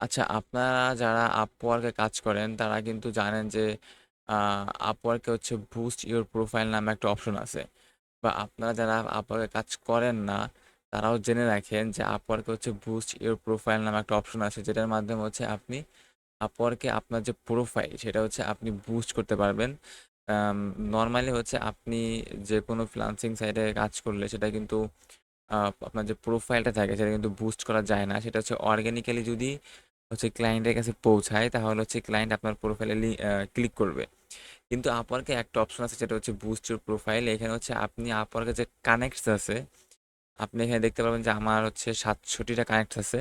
আচ্ছা, আপনারা যারা এ কাজ করেন তারা কিন্তু জানেন যে আ Upwork হচ্ছে বুস্ট ইওর প্রোফাইল নামে একটা অপশন আছে। বা আপনারা যারা এ কাজ করেন না, তারাও জেনে রাখেন যে এ হচ্ছে বুস্ট ইওর প্রোফাইল নামে একটা অপশন আছে যেটার মাধ্যমে হচ্ছে আপনি এ আপনার যে প্রোফাইল সেটা হচ্ছে আপনি বুস্ট করতে পারবেন। নর্মালি হচ্ছে আপনি যে কোনো ফ্রিল্যান্সিং সাইটে কাজ করলে সেটা কিন্তু আপনার যে প্রোফাইলটা থাকে সেটা কিন্তু বুস্ট করা যায় না। সেটা হচ্ছে অর্গানিক্যালি যদি হচ্ছে ক্লায়েন্টের কাছে পৌঁছায় তাহলে হচ্ছে ক্লায়েন্ট আপনার প্রোফাইলে ক্লিক করবে। কিন্তু এ একটা অপশন আছে যেটা হচ্ছে বুস্ট প্রোফাইল। এখানে হচ্ছে আপনি এ যে কানেক্টস আছে, আপনি এখানে দেখতে পারবেন যে আমার হচ্ছে সাতষট্টিটা কানেক্টস আছে।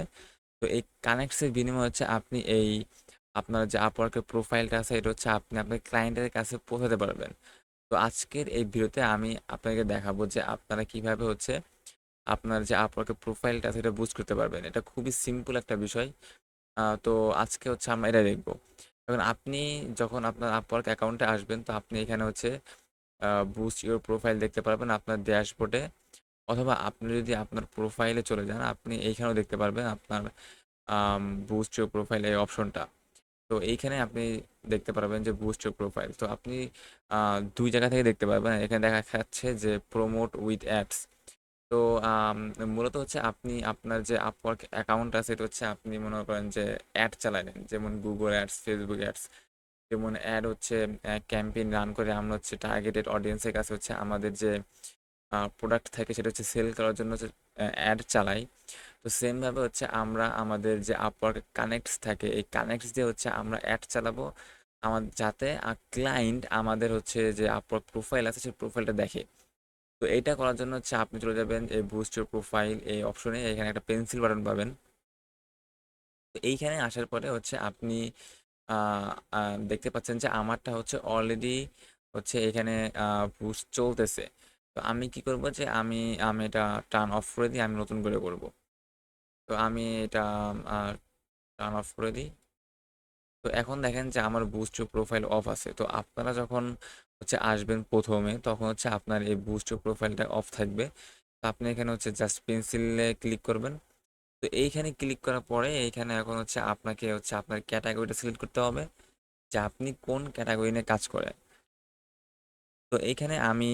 তো এই কানেক্টস এর বিনিময়ে হচ্ছে আপনি এই আপনার যে এর প্রোফাইলটা আছে এটা হচ্ছে আপনি আপনার ক্লায়েন্টের কাছে পৌঁছাতে পারবেন। তো আজকের এই ভিডিওতে আমি আপনাকে দেখাবো যে আপনারা কীভাবে হচ্ছে আপনার যে এর প্রোফাইলটা আছে এটা বুস্ট করতে পারবেন। এটা খুবই সিম্পল একটা বিষয়। তো আজকে হচ্ছে আমরা এটা দেখব এখন আপনি যখন আপনার Upwork অ্যাকাউন্টে আসবেন, তো আপনি এখানে হচ্ছে বুস্ট ইওর প্রোফাইল দেখতে পারবেন আপনার ড্যাশবোর্ডে অথবা আপনি যদি আপনার প্রোফাইলে চলে যান, আপনি এইখানেও দেখতে পারবেন আপনার বুস্ট ইওর প্রোফাইল এই অপশনটা। তো এইখানে আপনি দেখতে পারবেন যে বুস্ট ইওর প্রোফাইল। তো আপনি দুই জায়গা থেকে দেখতে পারবেন। এখানে দেখা যাচ্ছে যে প্রমোট উইথ অ্যাডস। তো মূলত হচ্ছে আপনি আপনার যে Upwork অ্যাকাউন্ট আছে এটা হচ্ছে আপনি মনে করেন যে অ্যাড চালাইলেন। যেমন গুগল অ্যাডস, ফেসবুক অ্যাডস। যেমন অ্যাড হচ্ছে ক্যাম্পেইন রান করে আমরা হচ্ছে টার্গেটেড অডিয়েন্সের কাছে হচ্ছে আমাদের যে প্রোডাক্ট থাকে সেটা হচ্ছে সেল করার জন্য হচ্ছে অ্যাড চালাই। তো সেমভাবে হচ্ছে আমরা আমাদের যে Upwork কানেক্টস থাকে এই কানেক্টস দিয়ে হচ্ছে আমরা অ্যাড চালাবো। আমার যাতে ক্লায়েন্ট আমাদের হচ্ছে যে Upwork প্রোফাইল আছে সেই প্রোফাইলটা দেখে। তো এটা করার জন্য হচ্ছে আপনি চলে যাবেন এই বুস্ট ইওর প্রোফাইল এই অপশনে এখানে একটা পেন্সিল বাটন পাবেন। তো এইখানে আসার পরে হচ্ছে আপনি দেখতে পাচ্ছেন যে আমারটা হচ্ছে অলরেডি হচ্ছে এখানে বুস্ট চলতেছে। তো আমি কি করব যে আমি আমি এটা টার্ন অফ করে দিই, আমি নতুন করে করব। তো আমি এটা টার্ন অফ করে দিই। তো এখন দেখেন যে আমার বুস্ট প্রোফাইল অফ আছে। তো আপনারা যখন হচ্ছে আসবেন প্রথমে, তখন হচ্ছে আপনার এই বুস্ট প্রোফাইলটা অফ থাকবে। তো আপনি এখানে হচ্ছে জাস্ট পেন্সিলে ক্লিক করবেন। তো এইখানে ক্লিক করার পরে এইখানে এখন হচ্ছে আপনাকে হচ্ছে আপনার ক্যাটাগরিটা সিলেক্ট করতে হবে যে আপনি কোন ক্যাটাগরি নিয়ে কাজ করেন। তো এইখানে আমি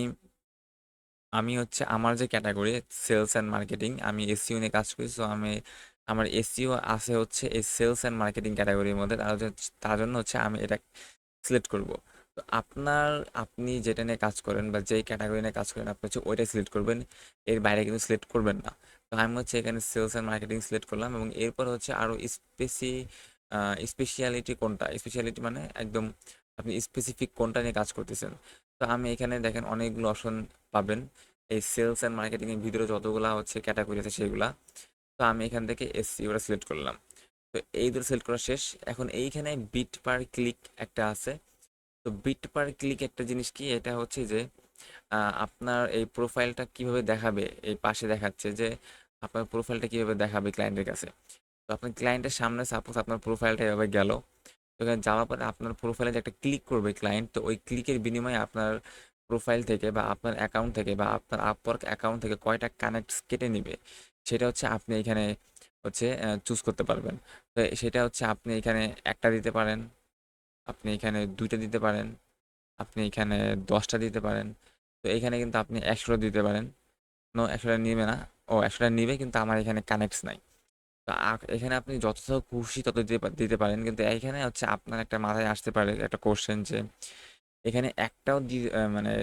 আমি হচ্ছে আমার যে ক্যাটাগরি সেলস অ্যান্ড মার্কেটিং আমি এসইও নিয়ে কাজ করি। সো আমি আমার এসিও আছে হচ্ছে এই সেলস অ্যান্ড মার্কেটিং ক্যাটাগরির মধ্যে। তার তার জন্য হচ্ছে আমি এটা সিলেক্ট করব। তো আপনার, আপনি যেটা নিয়ে কাজ করেন বা যেই ক্যাটাগরি নিয়ে কাজ করেন, আপনি হচ্ছে ওইটাই সিলেক্ট করবেন। এর বাইরে কিন্তু সিলেক্ট করবেন না। তো আমি হচ্ছে এখানে সেলস অ্যান্ড মার্কেটিং সিলেক্ট করলাম এবং এরপর হচ্ছে আরও স্পেসি আ স্পেশালিটি কোনটা? স্পেশালিটি মানে একদম আপনি স্পেসিফিক কোনটা নিয়ে কাজ করতেছেন। তো আমি এখানে দেখেন অনেকগুলো অপশন পাবেন। এই সেলস অ্যান্ড মার্কেটিংয়ের ভিতরে যতগুলা হচ্ছে ক্যাটাগরি আছে সেগুলা। তো আমি এখান থেকে এসইওটা সিলেক্ট করলাম। তো এই দুটো সিলেক্ট করা শেষ। এখন এইখানে বিট পার ক্লিক একটা আছে। তো বিট পার ক্লিক একটা জিনিস কি? এটা হচ্ছে যে আপনার এই প্রোফাইলটা কীভাবে দেখাবে? এই পাশে দেখাচ্ছে যে, আপনার প্রোফাইলটা কীভাবে দেখাবে ক্লায়েন্টের কাছে। তো আপনার ক্লায়েন্টের সামনে সাপোজ আপনার প্রোফাইলটা এভাবে গেল। তো এখানে যাওয়ার পরে আপনার প্রোফাইলে যে একটা ক্লিক করবে ক্লায়েন্ট তো ওই ক্লিকের বিনিময়ে আপনার প্রোফাইল থেকে বা আপনার অ্যাকাউন্ট থেকে বা আপনার Upwork অ্যাকাউন্ট থেকে কয়টা কানেক্টস কেটে নিবে সেটা হচ্ছে আপনি এখানে হচ্ছে চুজ করতে পারবেন। তো সেটা হচ্ছে আপনি এখানে একটা দিতে পারেন, আপনি এখানে দুইটা দিতে পারেন, আপনি এখানে দশটা দিতে পারেন। তো এখানে কিন্তু আপনি ১০০ টা দিতে পারেন। নো ১০০ টা নিবে না। ও ১০০ টা নিবে কিন্তু আমার এখানে কানেক্টস নাই। তো এখানে আপনি যতটা খুশি তত দিতে দিতে পারেন। কিন্তু এখানে হচ্ছে আপনার একটা মাথায় আসতে পারে একটা কোশ্চেন যে এখানে একটাও দি মানে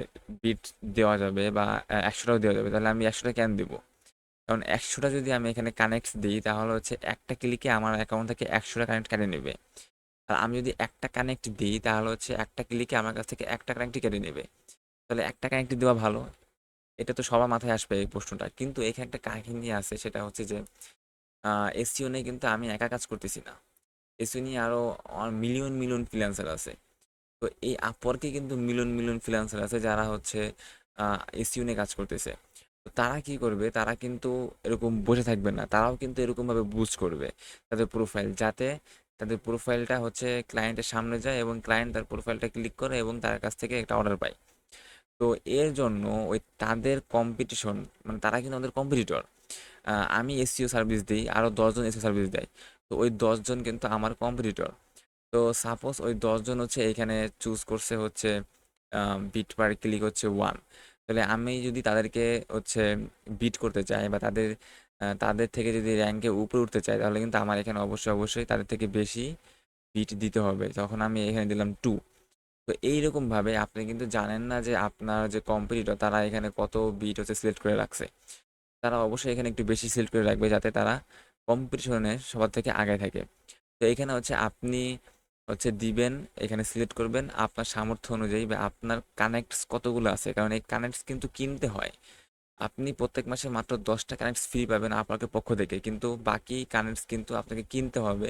বিট দেওয়া যাবে বা একশোটাও দেওয়া যাবে। তাহলে আমি ১০০ টা কেন দিব? কারণ একশোটা যদি আমি এখানে কানেক্ট দিই তাহলে হচ্ছে একটা ক্লিকে আমার অ্যাকাউন্ট থেকে ১০০ টা কানেক্ট কেটে নেবে। আর আমি যদি একটা কানেক্ট দিই তাহলে হচ্ছে একটা ক্লিকে আমার কাছ থেকে একটা কানেক্টই কেটে নেবে। তাহলে একটা কানেক্ট দেওয়া ভালো। এটা তো সবার মাথায় আসবে এই প্রশ্নটা। কিন্তু এখানে একটা কাহিনী আছে সেটা হচ্ছে যে আ এসইও নিয়ে কিন্তু আমি একা কাজ করতেছি না। এসিও নিয়ে আরও মিলিয়ন, মিলিয়ন ফ্রিল্যান্সার আছে। তো এই এ কিন্তু মিলিয়ন, মিলিয়ন ফ্রিল্যান্সার আছে যারা হচ্ছে আ এসইও নিয়ে কাজ করতেছে। তারা কি করবে? তারা কিন্তু এরকম বসে থাকবে না। তারাও কিন্তু এরকমভাবে বুস্ট করবে তাদের প্রোফাইল যাতে তাদের প্রোফাইলটা হচ্ছে ক্লায়েন্টের সামনে যায় এবং ক্লায়েন্ট তার প্রোফাইলটা ক্লিক করে এবং তার কাছ থেকে একটা অর্ডার পায়। তো এর জন্য ওই তাদের কম্পিটিশন মানে তারা কিন্তু আমাদের কম্পিটিটর। আমি এসইও সার্ভিস দিই আরও দশজন এসিও সার্ভিস দেয়। তো ওই দশজন কিন্তু আমার কম্পিটিটর তো সাপোজ ওই দশজন হচ্ছে এখানে চুজ করছে হচ্ছে বিট পার ক্লিক হচ্ছে ওয়ান তাহলে আমি যদি তাদেরকে হচ্ছে বিট করতে চাই বা তাদের তাদের থেকে যদি র্যাঙ্কে উপরে উঠতে চাই, তাহলে কিন্তু আমার এখানে অবশ্যই অবশ্যই তাদের থেকে বেশি বিট দিতে হবে। তখন আমি এখানে দিলাম টু তো এইরকমভাবে আপনি কিন্তু জানেন না যে আপনার যে কম্পিটিটর তারা এখানে কত বিট হচ্ছে সিলেক্ট করে রাখছে। তারা অবশ্যই এখানে একটু বেশি সিলেক্ট করে রাখবে যাতে তারা কম্পিটিশনে সবার থেকে আগে থাকে। তো এখানে হচ্ছে আপনি হচ্ছে দিবেন, এখানে সিলেক্ট করবেন আপনার সামর্থ্য অনুযায়ী বা আপনার কানেক্টস কতগুলো আছে। কারণ এই কানেক্টস কিন্তু কিনতে হয়। আপনি প্রত্যেক মাসে মাত্র দশটা কানেক্টস ফ্রি পাবেন আপনাকে পক্ষ থেকে। কিন্তু বাকি কানেক্টস কিন্তু আপনাকে কিনতে হবে।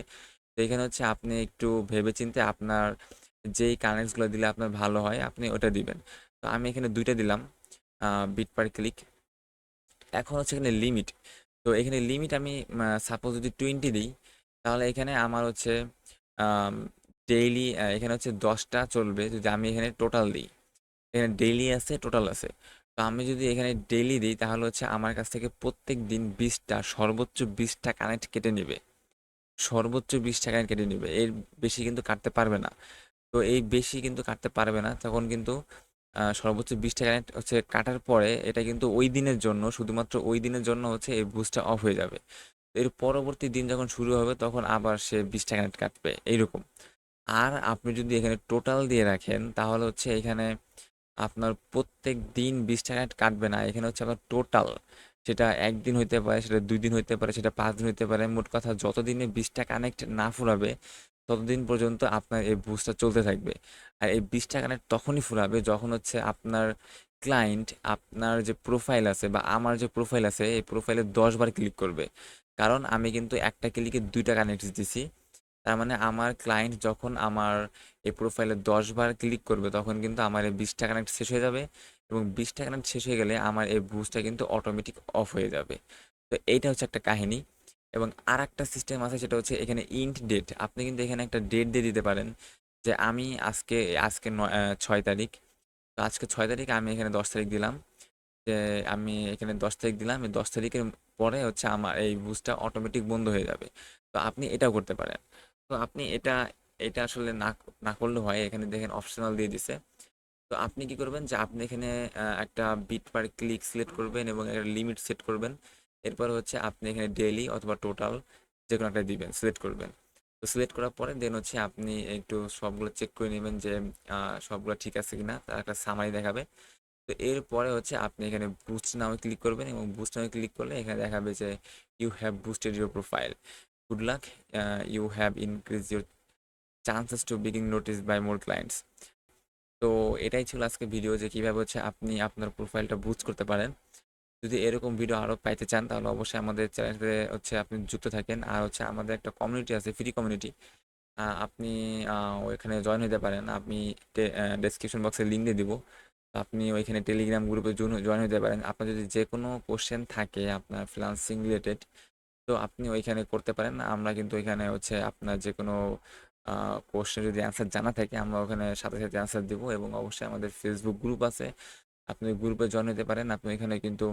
তো এখানে হচ্ছে আপনি একটু ভেবেচিন্তে আপনার যেই কানেক্টসগুলো দিলে আপনার ভালো হয়, আপনি ওটা দিবেন। তো আমি এখানে দুইটা দিলাম বিট পার ক্লিক এখন হচ্ছে এখানে লিমিট তো এখানে লিমিট আমি সাপোজ যদি টোয়েন্টি দিই, তাহলে এখানে আমার হচ্ছে ডেইলি এখানে হচ্ছে দশটা চলবে যদি আমি এখানে টোটাল দিই। এখানে ডেইলি আছে টোটাল আছে। তো আমি যদি এখানে ডেইলি দিই, তাহলে হচ্ছে আমার কাছ থেকে প্রত্যেক দিন বিশটা, সর্বোচ্চ বিশটা কানেক্ট কেটে নেবে। সর্বোচ্চ বিশ টাকা কেটে নেবে। এর বেশি কিন্তু কাটতে পারবে না। তো এই বেশি কিন্তু কাটতে পারবে না। তখন কিন্তু সর্বোচ্চ বিশটা কানেক্ট হচ্ছে কাটার পরে এটা কিন্তু ওই দিনের জন্য, শুধুমাত্র ওই দিনের জন্য হচ্ছে এই বুস্টটা অফ হয়ে যাবে। এর পরবর্তী দিন যখন শুরু হবে, তখন আবার সে বিশটা টাকা কাটবে। এইরকম। আর আপনি যদি এখানে টোটাল দিয়ে রাখেন, তাহলে হচ্ছে এখানে আপনার প্রত্যেক দিন বিশ টাকা কাটবে না। এখানে হচ্ছে আপনার টোটাল সেটা একদিন হইতে পারে, সেটা দুই দিন হইতে পারে, সেটা পাঁচ দিন হইতে পারে। মোট কথা যতদিনে বিশটা কানেক্ট না ফুরাবে, ততদিন পর্যন্ত আপনার এই বুস্টটা চলতে থাকবে। আর এই বিশটা কানেক্ট তখনই ফুরাবে যখন হচ্ছে আপনার ক্লায়েন্ট আপনার যে প্রোফাইল আছে বা আমার যে প্রোফাইল আছে, এই প্রোফাইলে দশ বার ক্লিক করবে। কারণ আমি কিন্তু একটা ক্লিকে দুইটা কানেক্ট দিছি। তার মানে আমার ক্লায়েন্ট যখন আমার এই প্রোফাইলে দশ বার ক্লিক করবে, তখন কিন্তু আমার এই বিশটা কানেক্ট শেষ হয়ে যাবে এবং বিশটা কানেক্ট শেষ হয়ে গেলে আমার এই বুস্টটা কিন্তু অটোমেটিক অফ হয়ে যাবে। তো এইটা হচ্ছে একটা কাহিনী এবং আর একটা সিস্টেম আছে সেটা হচ্ছে এখানে ইন্ট ডেট আপনি কিন্তু এখানে একটা ডেট দিয়ে দিতে পারেন যে আমি আজকে আজকে ছয় তারিখ। তো আজকে ছয় তারিখ আমি এখানে দশ তারিখ দিলাম। যে আমি এখানে দশ তারিখ দিলাম, এই দশ তারিখের পরে হচ্ছে আমার এই বুস্টটা অটোমেটিক বন্ধ হয়ে যাবে। তো আপনি এটাও করতে পারেন। তো আপনি এটা এটা আসলে না না করলেও হয়, এখানে দেখেন অপশনাল দিয়ে দিছে। তো আপনি কি করবেন যে আপনি এখানে একটা বিট পার ক্লিক সিলেক্ট করবেন এবং একটা লিমিট সেট করবেন। এরপর হচ্ছে আপনি এখানে ডেইলি অথবা টোটাল যে কোনো একটা দিবেন সিলেক্ট করবেন। তো সিলেক্ট করার পরে দেন হচ্ছে আপনি একটু সবগুলো চেক করে নেবেন যে সবগুলো ঠিক আছে কিনা তার একটা সামারি দেখাবে। তো এরপরে হচ্ছে আপনি এখানে বুস্ট নামে ক্লিক করবেন এবং বুস্ট নামে ক্লিক করলে এখানে দেখাবে যে you have boosted your profile good luck you have increase your chances to বিগিং notice by more clients তো এটাই ছিল আজকে ভিডিও যে কীভাবে হচ্ছে আপনি আপনার প্রোফাইলটা বুস্ট করতে পারেন। যদি এরকম ভিডিও আরও পাইতে চান, তাহলে অবশ্যই আমাদের চ্যানেলে হচ্ছে আপনি যুক্ত থাকেন। আর হচ্ছে আমাদের একটা কমিউনিটি আছে ফ্রি কমিউনিটি আপনি ওইখানে জয়েন হতে পারেন। আপনি ডেসক্রিপশন বক্সে লিঙ্ক দিয়ে দিব। আপনি ওইখানে টেলিগ্রাম গ্রুপে জয়েন হতে পারেন। আপনার যদি যে কোনো কোশ্চেন থাকে আপনার ফ্রিল্যান্সিং রিলেটেড তো আপনি ওইখানে করতে পারেন। আমরা কিন্তু ওইখানে হচ্ছে আপনার যে কোনো কোশ্চেন যদি অ্যান্সার জানা থাকে, আমরা ওখানে সাথে সাথে অ্যান্সার দেবো এবং অবশ্যই আমাদের ফেসবুক গ্রুপ আছে। আপনি গ্রুপে জয়েন হতে পারেন। আপনি এখানে কিন্তু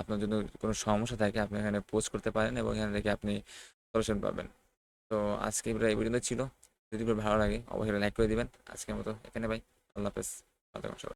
আপনার জন্য কোনো সমস্যা থাকে, আপনি এখানে পোস্ট করতে পারেন এবং এখান থেকে আপনি সলিউশন পাবেন। তো আজকে এই পর্যন্ত ছিল। যদি ভালো লাগে, অবশ্যই লাইক করে দিবেন। আজকের মতো এখানে ভাই। আল্লাহ হাফেজ। ভালো থাকুন সবাই।